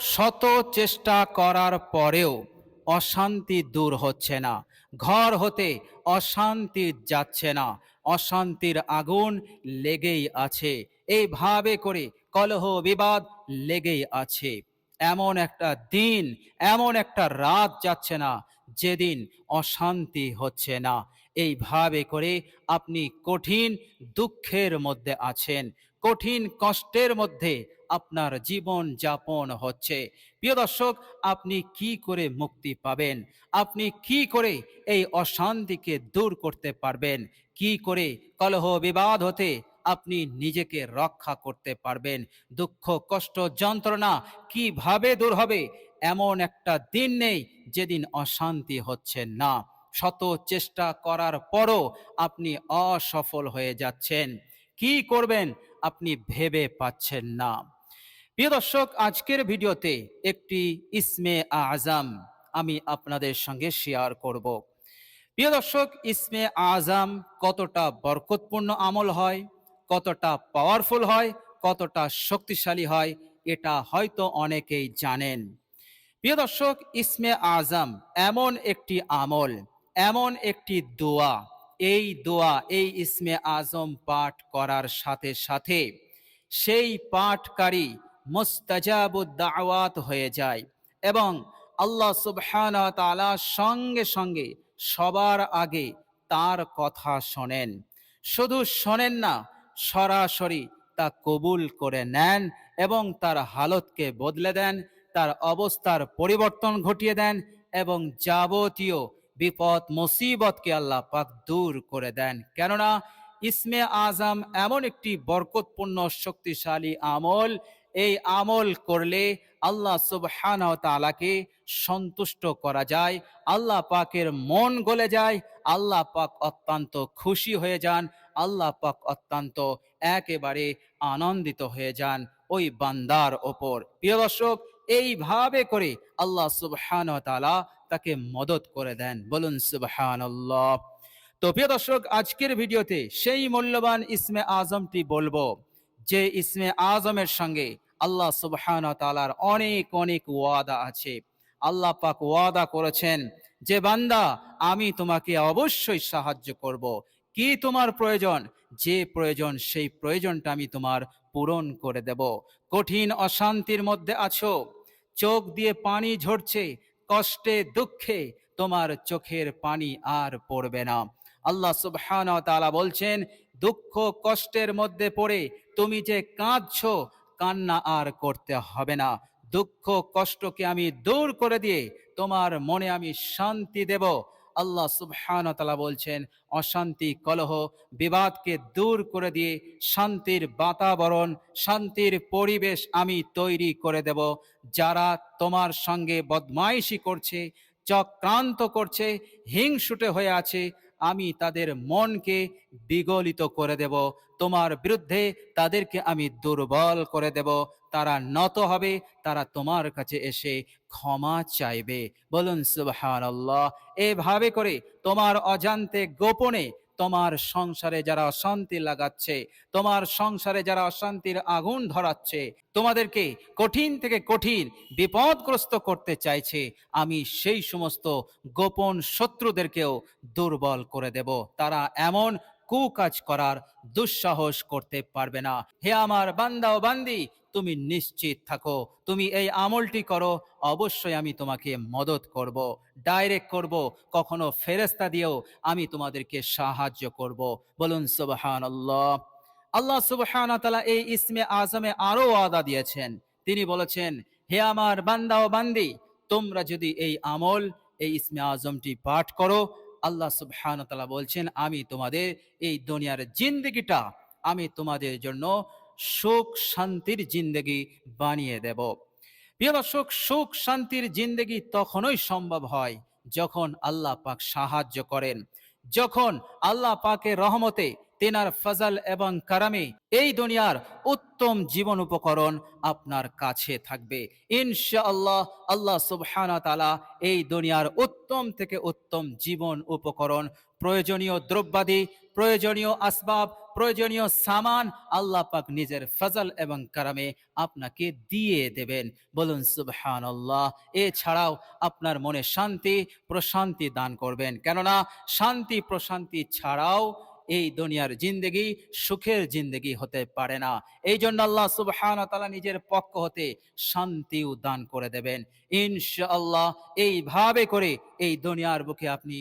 শত চেষ্টা করার পরেও অশান্তি দূর হচ্ছে না। ঘর হতে অশান্তি যাচ্ছে না। অশান্তির আগুন লেগেই আছে। এইভাবে করে কলহ, বিবাদ লেগেই আছে। এমন একটা দিন, এমন একটা রাত যাচ্ছে না যেদিন অশান্তি হচ্ছে না। এইভাবে করে আপনি কঠিন দুঃখের মধ্যে আছেন। কঠিন কষ্টের মধ্যে আপনার জীবন যাপন হচ্ছে। প্রিয় দর্শক, আপনি কি করে মুক্তি পাবেন? আপনি কি করে এই অশান্তিকে দূর করতে পারবেন? কি করে কলহ বিবাদ হতে আপনি নিজেকে রক্ষা করতে পারবেন? দুঃখ, কষ্ট, যন্ত্রণা কীভাবে দূর হবে? এমন একটা দিন নেই যেদিন অশান্তি হচ্ছে না। শত চেষ্টা করার পরও আপনি অসফল হয়ে যাচ্ছেন। কি করবেন আপনি ভেবে পাচ্ছেন না। প্রিয় দর্শক, আজকের ভিডিওতে একটি ইসমে আজম আমি আপনাদের সঙ্গে শেয়ার করব। প্রিয় দর্শক, ইসমে আজম কতটা বরকতপূর্ণ আমল হয়, কতটা পাওয়ারফুল হয়, কতটা শক্তিশালী হয়, এটা হয়তো অনেকেই জানেন। প্রিয় দর্শক, ইসমে আজম এমন একটি আমল, এমন একটি দোয়া এই দোয়া, এই ইসমে আজম পাঠ করার সাথে সাথে সেই পাঠকারী মুস্তাজাবুদ দাওয়াত হয়ে যায় এবং আল্লাহ সুবহান তাআলা সঙ্গে সঙ্গে সবার আগে তার কথা শোনেন। শুধু শোনেন না, সরাসরি তা কবুল করে নেন এবং তার হালতকে বদলে দেন, তার অবস্থার পরিবর্তন ঘটিয়ে দেন এবং যাবতীয় বিপদ, মুসিবতকে আল্লাহ পাক দূর করে দেন। কেননা ইসমে আজম এমন একটি বরকতপূর্ণ, শক্তিশালী আমল। এই আমল করলে আল্লাহ সুবহান সন্তুষ্ট করা যায়, আল্লাহ পাকের মন গলে যায়, আল্লাহ পাক অত্যন্ত খুশি হয়ে যান, আল্লাহ পাক অত্যন্ত একেবারে আনন্দিত হয়ে যান ওই বান্দার ওপর। প্রিয় দর্শক, এইভাবে করে আল্লাহ সুবহান তালা তাকে মদত করে দেন। বলুন সুবহান তো প্রিয় দর্শক, আজকের ভিডিওতে সেই মূল্যবান ইসমে আজমটি বলব, যে ইসমে আজমের সঙ্গে আল্লাহ সুবহান তালার অনেক অনেক ওয়াদা আছে। আল্লাহ পাক ওয়াদা করেছেন যে, বান্দা, আমি তোমাকে অবশ্যই সাহায্য করব। কি তোমার প্রয়োজন? যে প্রয়োজন, সেই প্রয়োজনটা আমি তোমার পূরণ করে দেব। কঠিন অশান্তির মধ্যে আছো, চোখ দিয়ে পানি ঝরছে কষ্টে, দুঃখে তোমার চোখের পানি আর পড়বে না। আল্লাহ সুবহান বলছেন, দুঃখ কষ্টের মধ্যে পড়ে তুমি যে কাঁদছ, কান্না আর করতে হবে না। দুঃখ কষ্টকে আমি দূর করে দিয়ে তোমার মনে আমি শান্তি দেব। আল্লাহ সুবহান তালা বলছেন, অশান্তি, কলহ, বিবাদকে দূর করে দিয়ে শান্তির বাতাবরণ, শান্তির পরিবেশ আমি তৈরি করে দেব। যারা তোমার সঙ্গে বদমাইশি করছে, চক্রান্ত করছে, হিংসুটে হয়ে আছে আমি তাদের মনকে বিগলিত করে দেব। তোমার বিরুদ্ধে তাদেরকে আমি দুর্বল করে দেব। তারা নত হবে, তারা তোমার কাছে এসে ক্ষমা চাইবে। বলুন সুবহান এভাবে করে তোমার অজান্তে গোপনে তোমার সংসারে যারা অশান্তি লাগাচ্ছে, তোমার সংসারে যারা অশান্তির আগুন ধরাচ্ছে, তোমাদেরকে কঠিন থেকে কঠিন বিপদগ্রস্ত করতে চাইছে, আমি সেই সমস্ত গোপন শত্রুদেরকেও দুর্বল করে দেব। তারা এমন কুকাজ করার দুঃসাহস করতে পারবে না। হে আমার বান্দা ও বান্দি, তুমি নিশ্চিত থাকো। তুমি এই আমলটি করো, অবশ্যই আমি তোমাকে মদত করব ডাইরেক্ট করব, কখনো ফেরেস্তা দিয়েও আমি তোমাদেরকে সাহায্য করব। বলুন সুবহান আল্লাহ আল্লাহ এই ইসমে আজমে আরও ওয়াদা দিয়েছেন। তিনি বলেছেন, হে আমার বান্দা ও বান্দি, তোমরা যদি এই আমল, এই ইসমে আজমটি পাঠ করো আল্লাহ সুবহানতালা বলছেন, আমি তোমাদের এই দুনিয়ার জিন্দগিটা, আমি তোমাদের জন্য সুখ শান্তির জিন্দগি বানিয়ে দেব। দর্শক, সুখ শান্তির জিন্দগি তখনই সম্ভব হয় যখন আল্লাহ পাক সাহায্য করেন। যখন আল্লাহ পাকে রহমতে তেনার ফজল এবং কারামে, এই দুনিয়ার উত্তম জীবন উপকরণ আপনার কাছে থাকবে। ইনশাআল্লাহ আল্লাহ সুবহানা তালা এই দুনিয়ার উত্তম থেকে উত্তম জীবন উপকরণ, প্রয়োজনীয় দ্রব্যাদি, প্রয়োজনীয় আসবাব, প্রয়োজনীয় সামান আল্লাহ পাক নিজের ফজল এবং কারামে আপনাকে দিয়ে দেবেন। বলুন সুবহানাল্লাহ, এছাড়াও আপনার মনে শান্তি, প্রশান্তি দান করবেন। কেননা শান্তি, প্রশান্তি ছাড়াও এই দুনিয়ার জিন্দেগি সুখের জিন্দেগি হতে পারে না। এই জন্য আল্লাহ সুবহান তালা নিজের পক্ষ হতে শান্তিও দান করে দেবেন। ইনশাআল্লাহ এইভাবে করে এই দুনিয়ার বুকে আপনি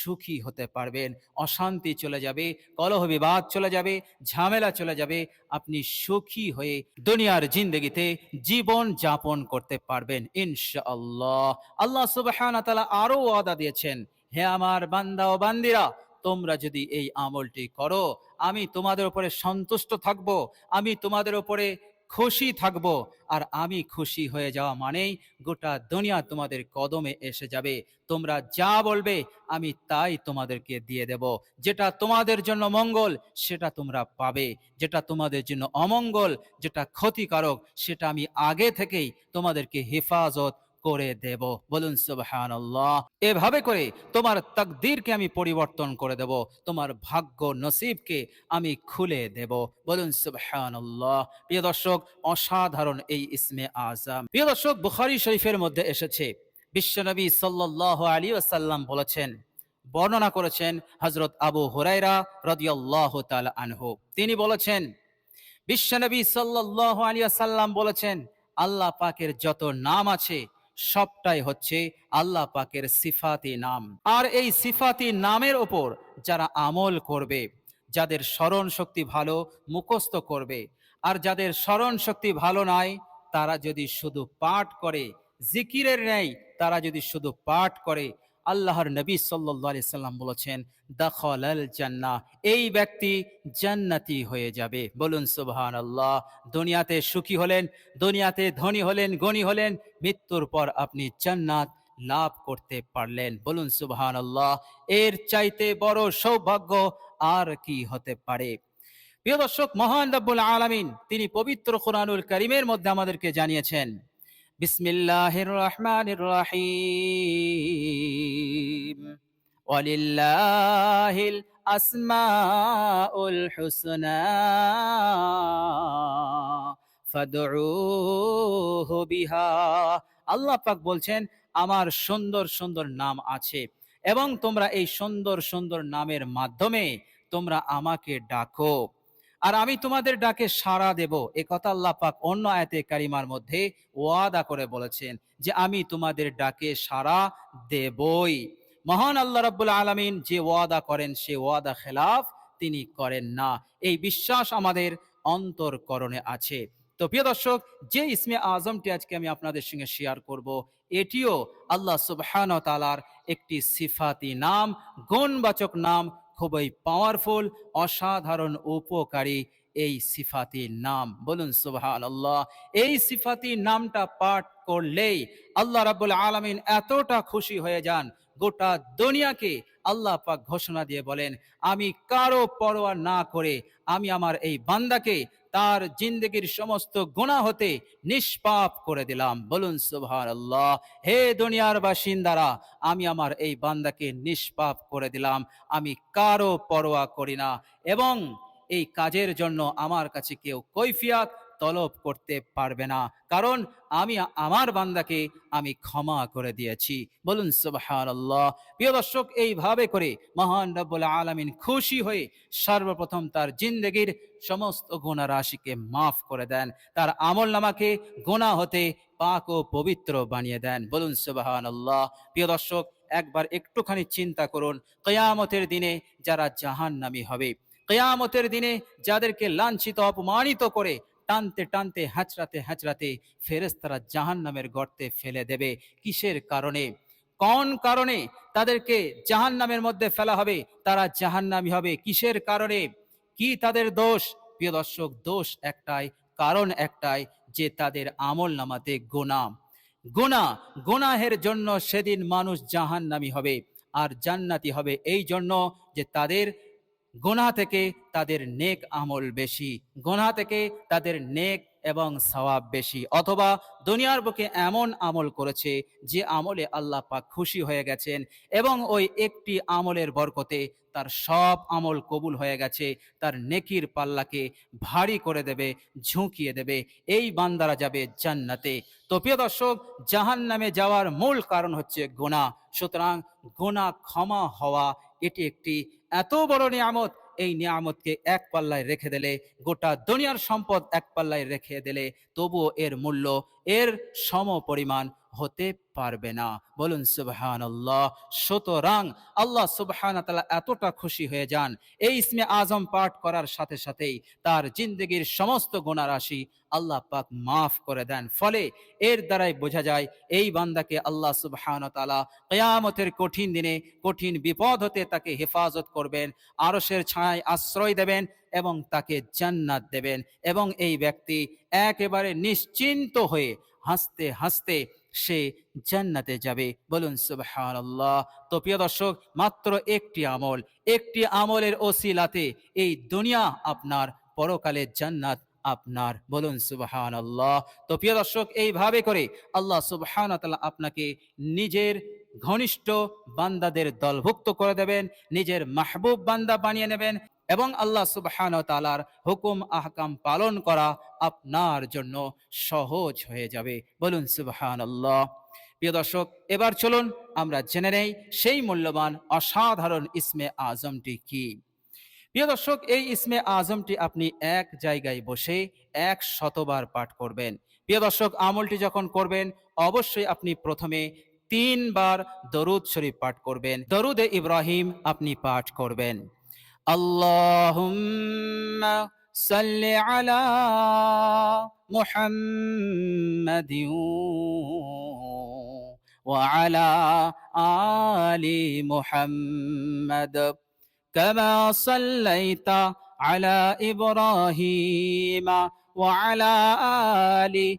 সুখী হতে পারবেন। অশান্তি চলে যাবে, কলহ বিবাদ চলে যাবে, ঝামেলা চলে যাবে। আপনি সুখী হয়ে দুনিয়ার জিন্দগিতে জীবন যাপন করতে পারবেন ইনশাআল্লাহ। আল্লাহ সুবহান তালা আরও ওয়াদা দিয়েছেন, হে আমার বান্দা ও বান্দিরা তোমরা যদি এই আমলটি করো, আমি তোমাদের উপরে সন্তুষ্ট থাকব, আমি তোমাদের উপরে খুশি থাকব। আর আমি খুশি হয়ে যাওয়া মানেই গোটা দুনিয়া তোমাদের কদমে এসে যাবে। তোমরা যা বলবে, আমি তাই তোমাদেরকে দিয়ে দেব। যেটা তোমাদের জন্য মঙ্গল, সেটা তোমরা পাবে। যেটা তোমাদের জন্য অমঙ্গল, যেটা ক্ষতিকারক, সেটা আমি আগে থেকেই তোমাদেরকে হেফাজত করে দেব। বলুন, সুবহানাল্লাহ। এভাবে করে তোমার তাকদীরকে আমি পরিবর্তন করে দেব। তোমার ভাগ্য নসিবকে আমি খুলে দেব। বলুন, সুবহানাল্লাহ। প্রিয় দর্শক, অসাধারণ এই ইসমে আজম প্রিয় দর্শক, বুখারী শরীফের মধ্যে এসেছে। বিশ্বনবী সাল্লাল্লাহু আলাইহি ওয়াসাল্লাম বলেছেন, বর্ণনা করেছেন হযরত আবু হুরায়রা রাদিয়াল্লাহু তাআলা আনহু। তিনি বলেছেন, বিশ্বনবী সাল্লাল্লাহু আলাইহি ওয়াসাল্লাম বলেছেন, আল্লাহ পাকের যত নাম আছে সবটাই হচ্ছে আল্লাহ পাকের সিফাতি নাম। আর এই সিফাতি নামের ওপর যারা আমল করবে, যাদের স্মরণ শক্তি ভালো, মুখস্থ করবে, আর যাদের স্মরণ শক্তি ভালো নাই, তারা যদি শুধু পাঠ করে, জিকিরের নেই তারা যদি শুধু পাঠ করে আল্লাহর নবী আলাইহি সাল্লাম বলেছেন, দাখালাল জান্নাহ। এই ব্যক্তি জান্নাতি হয়ে যাবে। বলুন, সুবহানাল্লাহ। দুনিয়াতে সুখী হলেন, দুনিয়াতে ধনী হলেন, গণী হলেন, মৃত্যুর পর আপনি জান্নাত লাভ করতে পারলেন। বলুন, সুবহানাল্লাহ। এর চাইতে বড় সৌভাগ্য আর কি হতে পারে? প্রিয় দর্শক, মহান রব্বুল আলামিন, তিনি পবিত্র কোরআনুল করিমের মধ্যে আমাদেরকে জানিয়েছেন বিসমিল্লাহির রহমানির রহিম ওয়ালিল্লাহিল আসমাউল হুসনা। ফাদউহু বিহা। আল্লাহ পাক বলছেন, আমার সুন্দর সুন্দর নাম আছে এবং তোমরা এই সুন্দর সুন্দর নামের মাধ্যমে তোমরা আমাকে ডাকো। আর আমি তোমাদের ডাকে সাড়া দেব। এ কথা আল্লাহ পাক অন্য আয়াতে কারিমার মধ্যে ওয়াদা করে বলেছেন যে আমি তোমাদের ডাকে সাড়া দেবই। মহান আল্লাহ রাব্বুল আলামিন যে ওয়াদা করেন সে ওয়াদা খেলাফ তিনি করেন না। এই বিশ্বাস আমাদের অন্তরকরণে আছে। তো প্রিয় দর্শক, যে ইসমে আজমটি আজকে আমি আপনাদের সঙ্গে শেয়ার করব, এটিও আল্লাহ সুবহান তালার একটি সিফাতি নাম, গুণবাচক নাম খুবই পাওয়ারফুল অসাধারণ, উপকারী এই সিফাতির নাম। বলুন সুবহান আল্লাহ এই সিফাতির নামটা পাঠ করলেই আল্লাহ রাবুল আলমিন এতটা খুশি হয়ে যান, গোটা দুনিয়াকে আল্লাহ পাক ঘোষণা দিয়ে বলেন, আমি কারও পরোয়া না করে, আমি আমার এই বান্দাকে তার জিন্দগির সমস্ত গুণা হতে নিষ্পাপ করে দিলাম। বলুন সুভার আল্লাহ হে দুনিয়ার বাসিন্দারা, আমি আমার এই বান্দাকে নিষ্পাপ করে দিলাম। আমি কারও পরোয়া করি না। এবং এই কাজের জন্য আমার কাছে কেউ কৈফিয়াত তলব করতে পারবে না। কারণ আমি, আমার বান্দাকে আমি ক্ষমা করে দিয়েছি। বলুন প্রিয় দর্শক, এইভাবে করে মহান রব্বুল আলামিন খুশি হয়ে সর্বপ্রথম তার জিন্দগির সমস্ত গুণা রাশিকে মাফ করে দেন। তার আমল নামাকে গোনা হতে পাক ও পবিত্র বানিয়ে দেন। বলুন, সুবহানাল্লাহ। প্রিয় দর্শক, একবার একটুখানি চিন্তা করুন। কেয়ামতের দিনে যারা জাহান্নামী হবে, কেয়ামতের দিনে যাদেরকে লাঞ্ছিত, অপমানিত করে টানতে টানতে হ্যাচড়াতে হ্যাচড়াতে ফেরেস্তারা জাহান নামের গর্তে ফেলে দেবে। কিসের কারণে? কোন কারণে তাদেরকে জাহান নামের মধ্যে ফেলা হবে? তারা জাহান্নামী হবে। কিসের কারণে? কি তাদের দোষ? প্রিয় দর্শক, দোষ একটাই, কারণ একটাই যে তাদের আমল নামাতে গোনা। গোনা, গোনাহের জন্য সেদিন মানুষ জাহান্নামী হবে আর জান্নাতি হবে। এই জন্য যে তাদের গোনা থেকে তাদের নেক আমল বেশি, গোনা থেকে তাদের নেক এবং সওয়াব বেশি। অথবা দুনিয়ার বুকে এমন আমল করেছে যে আমলে আল্লাহ পাক খুশি হয়ে গেছেন এবং ওই একটি আমলের বরকতে তার সব আমল কবুল হয়ে গেছে, তার নেকির পাল্লাকে ভারী করে দেবে, ঝুঁকিয়ে দেবে, এই বান্দারা যাবে জান্নাতে। তো প্রিয় দর্শক জাহান নামে যাওয়ার মূল কারণ হচ্ছে গোনা। সুতরাং গোনা ক্ষমা হওয়া, এটি একটি এত বড় নিয়ামত, এই নিয়ামতকে এক পাল্লায় রেখে দিলে, গোটা দুনিয়ার সম্পদ এক পাল্লায় রেখে দিলে, তবুও এর মূল্য এর সম পরিমাণ হতে পারবে না। বলুন সুবহান আল্লাহ সুতরাং আল্লাহ সুবহান তালা এতটা খুশি হয়ে যান। এই ইসমে আজম পাঠ করার সাথে সাথেই তার জিন্দগির সমস্ত গুণা রাশি আল্লাহ পাক মাফ করে দেন। ফলে এর দ্বারাই বোঝা যায়, এই বান্দাকে আল্লাহ সুবহান তালা কেয়ামতের কঠিন দিনে কঠিন বিপদ হতে তাকে হেফাজত করবেন আরসের ছায় আশ্রয় দেবেন এবং তাকে জান্নাত দেবেন। এবং এই ব্যক্তি একেবারে নিশ্চিন্ত হয়ে হাসতে হাসতে সে জান্নাতে যাবে। বলুন, সুবহানাল্লাহ। তো প্রিয় দর্শক, মাত্র একটি আমল। একটি আমলের ওসিলাতে এই দুনিয়া আপনার, পরকালে জান্নাত আপনার। বলুন সুবহান তো প্রিয় দর্শক, এইভাবে করে আল্লাহ সুবহান আপনাকে নিজের ঘনিষ্ঠ বান্দাদের দলভুক্ত করে দেবেন, নিজের মাহবুব বান্দা বানিয়ে নেবেন এবং আল্লাহ সুবহান তালার হুকুম, আহকাম পালন করা আপনার জন্য সহজ হয়ে যাবে। বলুন সুবহান আল্লাহ প্রিয় দর্শক, এবার চলুন আমরা জেনে নেই সেই মূল্যবান অসাধারণ ইসমে আজমটি কি। প্রিয় দর্শক, এই ইসমে আজমটি আপনি এক জায়গায় বসে এক শতবার পাঠ করবেন। প্রিয় দর্শক, আমলটি যখন করবেন, অবশ্যই আপনি প্রথমে তিনবার দরুদ শরীফ পাঠ করবেন। দরুদে ইব্রাহিম আপনি পাঠ করবেন। আল্লাহুম্মা সাল্লি আলা মুহাম্মাদিন ওয়া আলা আলি মুহাম্মাদ। কামা সাল্লাইতা আলা ইব্রাহিম ওয়া আলি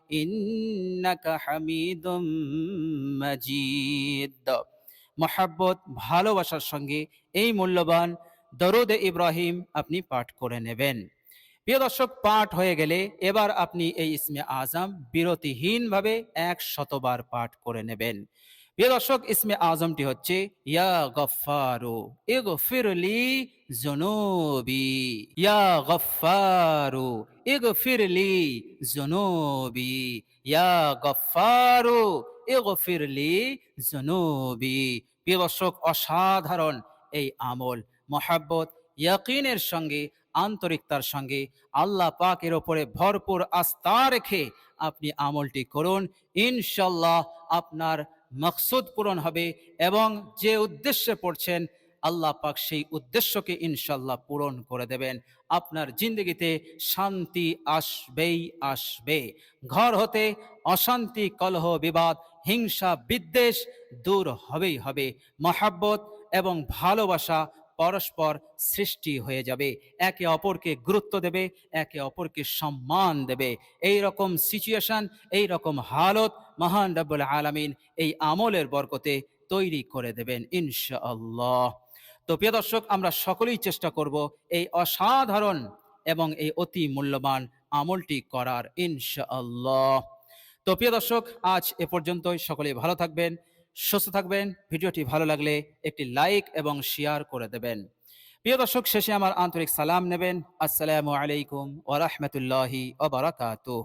ইন্নাকা হামিদুম মাজিদ। মহাব্বত, ভালোবাসার সঙ্গে এই মূল্যবান দরুদ ইব্রাহিম আপনি পাঠ করে নেবেন। প্রিয় দর্শক, পাঠ হয়ে গেলে এবার আপনি এই ইসমে আজম বিরতিহীনভাবে এক শতবার পাঠ করে নেবেন। প্রিয় দর্শক, ইসমে আজমটি হচ্ছে, ইয়া গফারু এগো ফিরলি জুনুবি ইয়া গফারু এগো ফিরলি জুনুবি ইয়া গফারু এগো ফিরলি জুনুবি প্রিয় দর্শক, অসাধারণ এই আমল, মহাব্বত, ইয়াকিনের সঙ্গে, আন্তরিকতার সঙ্গে আল্লাহ পাকের ওপরে ভরপুর আস্থা রেখে আপনি আমলটি করুন। ইনশাল্লাহ আপনার মকসুদ পূরণ হবে এবং যে উদ্দেশ্যে পড়ছেন, আল্লাহ পাক সেই উদ্দেশ্যকে ইনশাল্লাহ পূরণ করে দেবেন। আপনার জিন্দগিতে শান্তি আসবেই আসবে। ঘর হতে অশান্তি, কলহ, বিবাদ, হিংসা, বিদ্বেষ দূর হবেই হবে। মহাব্বত এবং ভালোবাসা পরস্পর সৃষ্টি হয়ে যাবে। একে অপরকে গুরুত্ব দেবে, একে অপরকে সম্মান দেবে। এই রকম সিচুয়েশন এই রকম হালত মহান রব্বুল আলামিন এই আমলের বরকতে তৈরি করে দেবেন ইনশাআল্লাহ। তো প্রিয় দর্শক, আমরা সকলেই চেষ্টা করব এই অসাধারণ এবং এই অতি মূল্যবান আমলটি করার ইনশাআল্লাহ। তো প্রিয় দর্শক, আজ এ পর্যন্তই। সকলেই ভালো থাকবেন। সুস্থ থাকবেন। ভিডিওটি ভালো লাগলে একটি লাইক এবং শেয়ার করে দেবেন। প্রিয় দর্শক, শেষে আমার আন্তরিক সালাম নেবেন। আসসালামু আলাইকুম ওরহমতুল্লাহি ওবরাকাতুহ